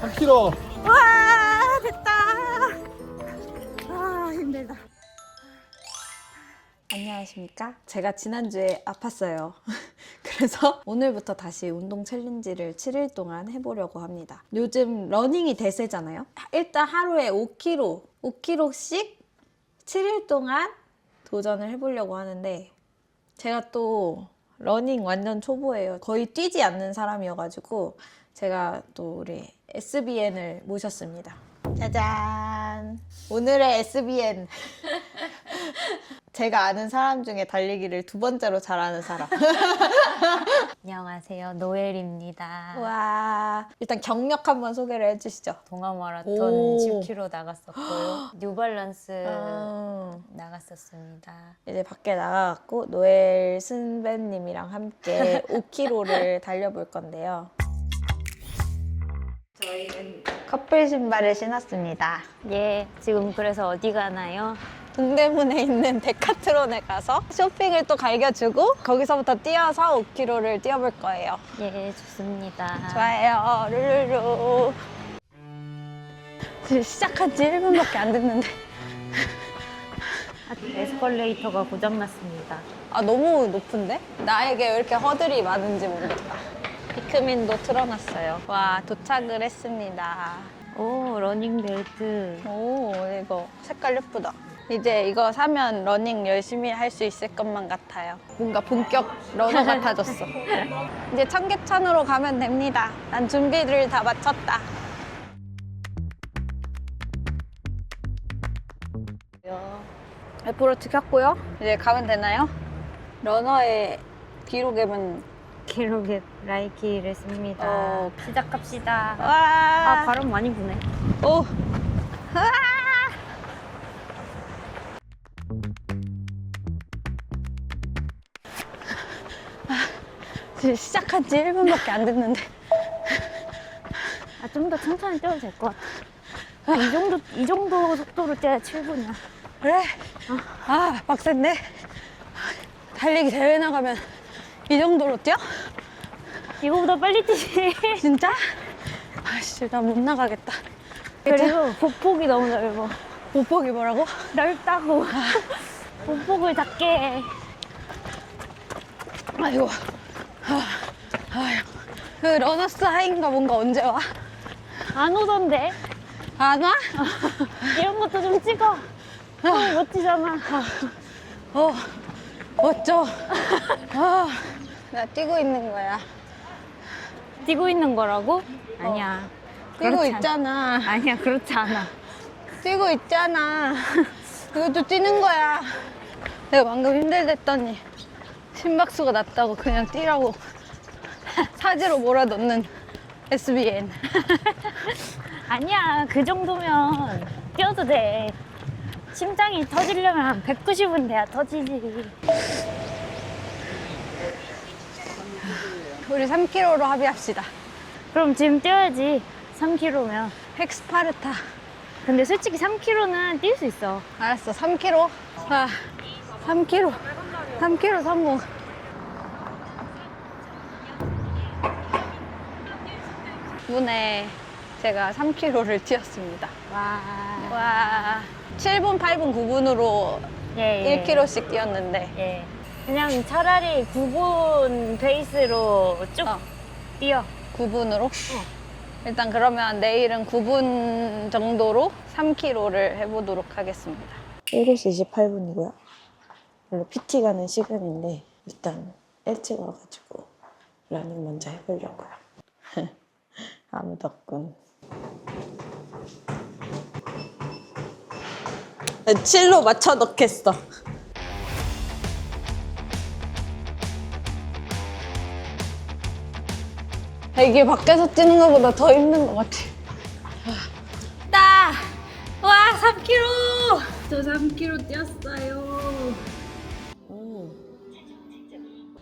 4km. 와 됐다. 아 힘들다. 안녕하십니까? 제가 지난주에 아팠어요. 그래서 오늘부터 다시 운동 챌린지를 7일 동안 해보려고 합니다. 요즘 러닝이 대세잖아요. 일단 하루에 5km, 5km씩 7일 동안 도전을 해보려고 하는데 제가 또 러닝 완전 초보예요. 거의 뛰지 않는 사람이어가지고 제가 또 우리 SBN을 모셨습니다. 짜잔! 오늘의 SBN. 제가 아는 사람 중에 달리기를 두 번째로 잘하는 사람. 안녕하세요. 노엘입니다. 와, 일단 경력 한번 소개를 해주시죠. 동아 마라톤 오. 10km 나갔었고요. 뉴발란스 음, 나갔었습니다. 이제 밖에 나가갖고 노엘 선배님이랑 함께 5km를 달려볼 건데요. 저희는 커플 신발을 신었습니다. 예, 지금 그래서 어디 가나요? 동대문에 있는 데카트론에 가서 쇼핑을 또 갈겨주고 거기서부터 뛰어서 5km를 뛰어볼 거예요. 예, 좋습니다. 좋아요. 룰루루. 지금 시작한 지 1분밖에 안 됐는데. 에스컬레이터가 고장났습니다. 아, 너무 높은데? 나에게 왜 이렇게 허들이 많은지 모르겠다. 비크민도 틀어놨어요. 와, 도착을 했습니다. 오, 러닝벨트. 오, 이거 색깔 예쁘다. 이제 이거 사면 러닝 열심히 할 수 있을 것만 같아요. 뭔가 본격 러너 같아졌어. 이제 청계천으로 가면 됩니다. 난 준비를 다 마쳤다. 애플워치 켰고요. 이제 가면 되나요? 러너의 기록에 는 기록에 라이키를 씁니다. 어. 시작합시다. 와, 아, 바람 많이 부네. 오, 아! 지금 시작한 지 1분밖에 안 됐는데. 아, 좀 더 천천히 뛰어도 될 것 같아. 아, 이 정도, 이 정도 속도로 뛰어야 7분이야. 그래? 아, 빡센데? 달리기 대회 나가면 이 정도로 뛰어? 이거보다 빨리 뛰지. 진짜? 아씨, 나 못 나가겠다. 그리고 보폭이 너무 넓어. 못보기 뭐라고? 넓다고. 보폭을 작게 해. 아이고. 아, 아유. 그 러너스 하이인가 뭔가 언제 와? 안 오던데? 안 와? 이런 것도 좀 찍어. 어, 멋지잖아. 어, 멋져. 아, 나 뛰고 있는 거야. 뛰고 있는 거라고? 아니야. 뛰고 그렇지 않- 있잖아. 아니야, 그렇지 않아. 뛰고 있잖아. 이것도 뛰는 거야. 내가 방금 힘들댔더니 심박수가 낮다고 그냥 뛰라고 사지로 몰아넣는 SBN. 아니야, 그 정도면 뛰어도 돼. 심장이 터지려면 한 190은 돼야 터지지. 우리 3km로 합의합시다. 그럼 지금 뛰어야지. 3km면. 헥스파르타. 근데 솔직히 3km는 뛸 수 있어. 알았어, 3km. 아, 3km. 3km 성공. 분에 제가 3km를 뛰었습니다. 와. 와, 7분, 8분, 9분으로 예, 예. 1km씩 뛰었는데. 예. 그냥 차라리 9분 페이스로 쭉 어. 뛰어. 9분으로? 일단 그러면 내일은 9분 정도로 3km를 해보도록 하겠습니다. 7시 28분이고요. 원래 PT 가는 시간인데 일단 일찍 와가지고 러닝 먼저 해보려고요. 아무도 없군. 7로 맞춰 넣겠어. 이게 밖에서 뛰는 것보다 더 힘든 것 같아. 나! 와, 3km! 저 3km 뛰었어요.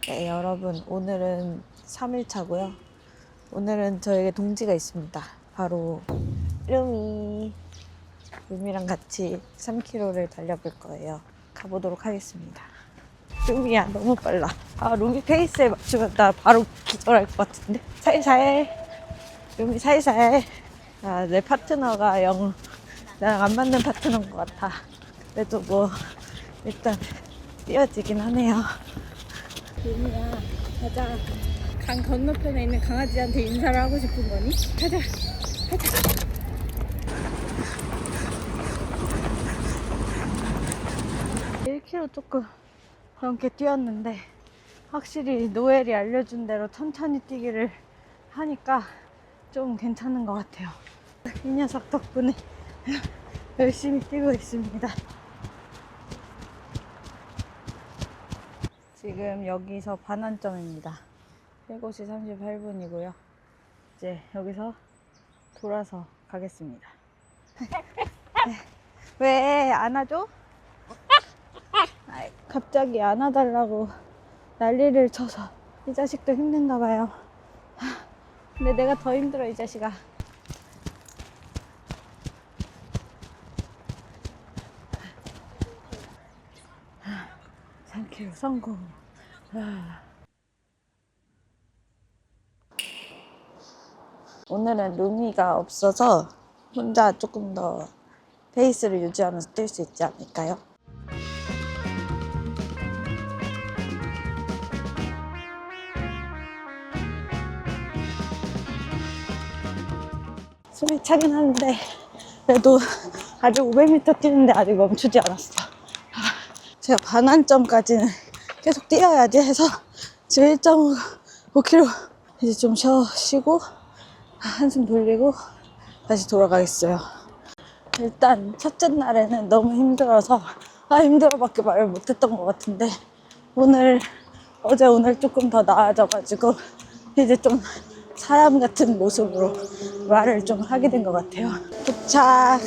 네, 여러분 오늘은 3일차고요. 오늘은 저에게 동지가 있습니다. 바로 루미. 루미랑 같이 3km를 달려볼 거예요. 가보도록 하겠습니다. 루미야 너무 빨라. 아 루미 페이스에 맞추면 나 바로 기절할 것 같은데. 살살. 루미 살살. 아, 내 파트너가 영 나랑 안 맞는 파트너인 것 같아. 그래도 뭐 일단 띄어지긴 하네요. 루미야, 가자. 강 건너편에 있는 강아지한테 인사를 하고 싶은 거니? 가자. 1km 조금 넘게 뛰었는데 확실히 노엘이 알려준 대로 천천히 뛰기를 하니까 좀 괜찮은 것 같아요. 이 녀석 덕분에 열심히 뛰고 있습니다. 지금 여기서 반환점입니다. 7시 38분이고요. 이제 여기서 돌아서 가겠습니다. 왜 안아줘? 갑자기 안아달라고 난리를 쳐서 이 자식도 힘든가 봐요. 하, 근데 내가 더 힘들어 이 자식아. 3kg 성공. 아. 오늘은 루미가 없어서 혼자 조금 더 페이스를 유지하면서 뛸 수 있지 않을까요? 숨이 차긴 하는데 그래도 아직 500m 뛰는데 아직 멈추지 않았어. 제가 반환점까지는 계속 뛰어야지 해서 지금 1.5km 이제 좀 쉬고 한숨 돌리고 다시 돌아가겠어요. 일단 첫째 날에는 너무 힘들어서 아 힘들어 밖에 말을 못했던 것 같은데 오늘 어제 오늘 조금 더 나아져가지고 이제 좀 사람 같은 모습으로 말을 좀 하게 된 것 같아요. 도착.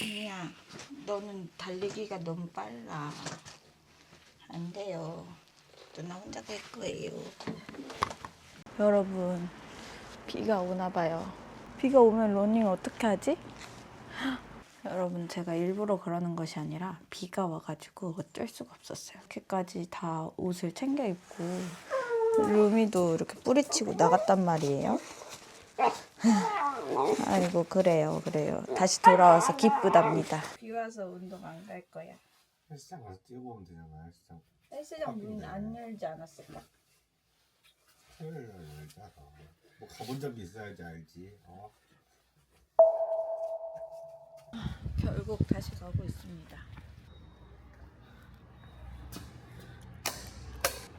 미야, 너는 달리기가 너무 빨라. 안 돼요. 누나 혼자 갈 거예요. 여러분, 비가 오나 봐요. 비가 오면 러닝 어떻게 하지? 여러분 제가 일부러 그러는 것이 아니라 비가 와가지고 어쩔 수가 없었어요. 이렇게까지 다 옷을 챙겨 입고 루미도 이렇게 뿌리치고 나갔단 말이에요. 아이고 그래요 그래요. 다시 돌아와서 기쁘답니다. 비 와서 운동 안 갈 거야. 헬스장 가서 뛰고 오면 되잖아 헬스장 헬스장 문 안 열지 않았을까? 토요일 날 열잖아 뭐 가본 적이 있어야지 알지 어? 결국 다시 가고 있습니다.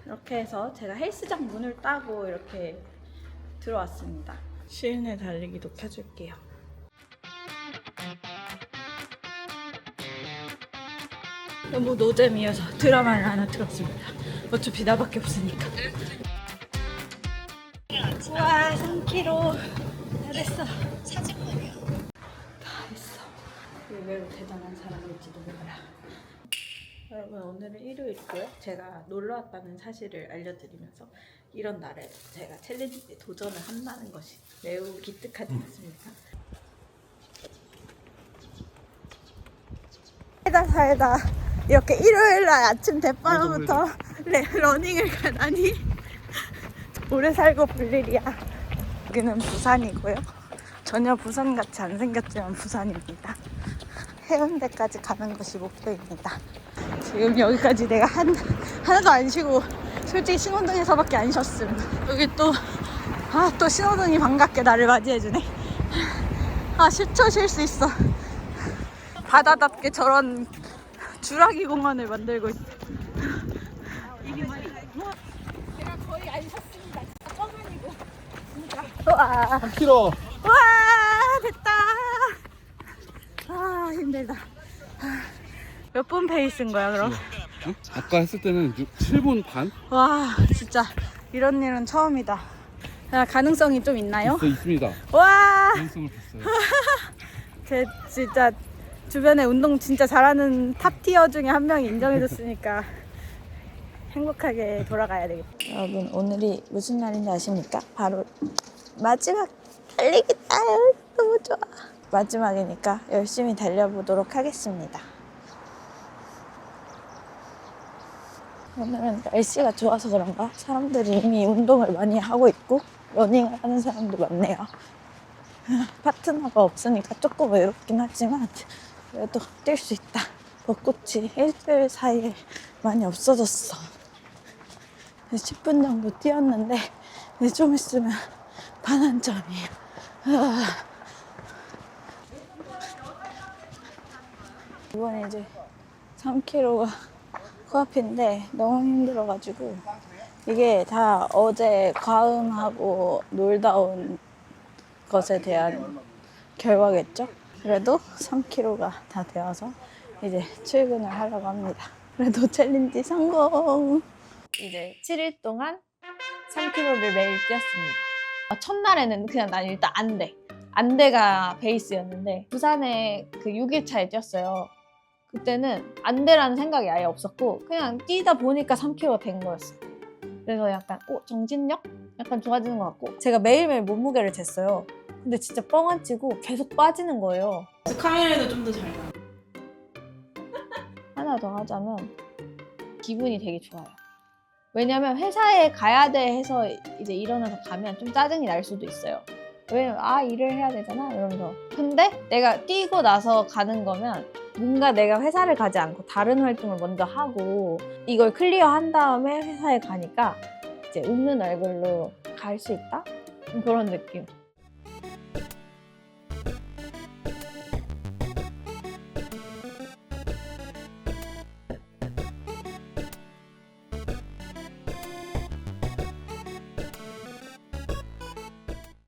이렇게 해서 제가 헬스장 문을 따고 이렇게 들어왔습니다. 실내 달리기도 켜줄게요. 너무 노잼이어서 드라마를 하나 틀었습니다. 어차피 나밖에 없으니까. 우와, 3kg. 다 됐어. 다 했어. 이게 매우 대단한 사람일지도 몰라. 여러분 오늘은 일요일이고요. 제가 놀러 왔다는 사실을 알려드리면서 이런 날에 제가 챌린지에 도전을 한다는 것이 매우 기특하지 않습니까? 살다 살다 이렇게 일요일 날 아침 대바람부터 네, 러닝을 가다니 오래 살고 볼 일이야. 여기는 부산이고요. 전혀 부산 같이 안 생겼지만 부산입니다. 해운대까지 가는 것이 목표입니다. 지금 여기까지 내가 한, 하나도 안 쉬고 솔직히 신호등에서밖에 안 쉬었음. 여기 또, 아, 또 신호등이 반갑게 나를 맞이해주네. 아, 10초 쉴 수 있어. 바다답게 저런 주라기 공원을 만들고 있어. 제가 거의 안 쉬었습니다. 처음이고. 와. 3kg 와 됐다 아 힘들다 몇 분 페이스인 거야 그럼? 응? 아까 했을 때는 7분 반? 와 진짜 이런 일은 처음이다 아, 가능성이 좀 있나요? 있어 있습니다. 와 가능성을 봤어요. 제 진짜 주변에 운동 진짜 잘하는 탑 티어 중에 한 명이 인정해줬으니까 행복하게 돌아가야 되겠다. 여러분 오늘이 무슨 날인지 아십니까? 바로 마지막 달리기다. 너무 좋아. 마지막이니까 열심히 달려보도록 하겠습니다. 오늘은 날씨가 좋아서 그런가 사람들이 이미 운동을 많이 하고 있고 러닝을 하는 사람도 많네요. 파트너가 없으니까 조금 외롭긴 하지만 그래도 뛸 수 있다. 벚꽃이 일주일 사이에 많이 없어졌어. 10분 정도 뛰었는데 이제 좀 있으면 반환점이에요. 아. 이번에 이제 3km가 코앞인데 너무 힘들어가지고 이게 다 어제 과음하고 놀다 온 것에 대한 결과겠죠? 그래도 3km가 다 되어서 이제 출근을 하려고 합니다. 그래도 챌린지 성공! 이제 7일 동안 3km를 매일 뛰었습니다. 아, 첫날에는 그냥 난 일단 안 돼. 안 돼가 베이스였는데 부산에 그 6일차에 뛰었어요. 그때는 안 돼라는 생각이 아예 없었고 그냥 뛰다 보니까 3km가 된 거였어 요. 그래서 약간 어, 정신력? 약간 좋아지는 것 같고 제가 매일매일 몸무게를 쟀어요. 근데 진짜 뻥 안 치고 계속 빠지는 거예요. 카메라에도 좀 더 잘 나와. 하나 더 하자면 기분이 되게 좋아요. 왜냐면 회사에 가야 돼 해서 이제 일어나서 가면 좀 짜증이 날 수도 있어요. 왜냐면 아 일을 해야 되잖아 이러면서. 근데 내가 뛰고 나서 가는 거면 뭔가 내가 회사를 가지 않고 다른 활동을 먼저 하고 이걸 클리어한 다음에 회사에 가니까 이제 웃는 얼굴로 갈 수 있다 그런 느낌.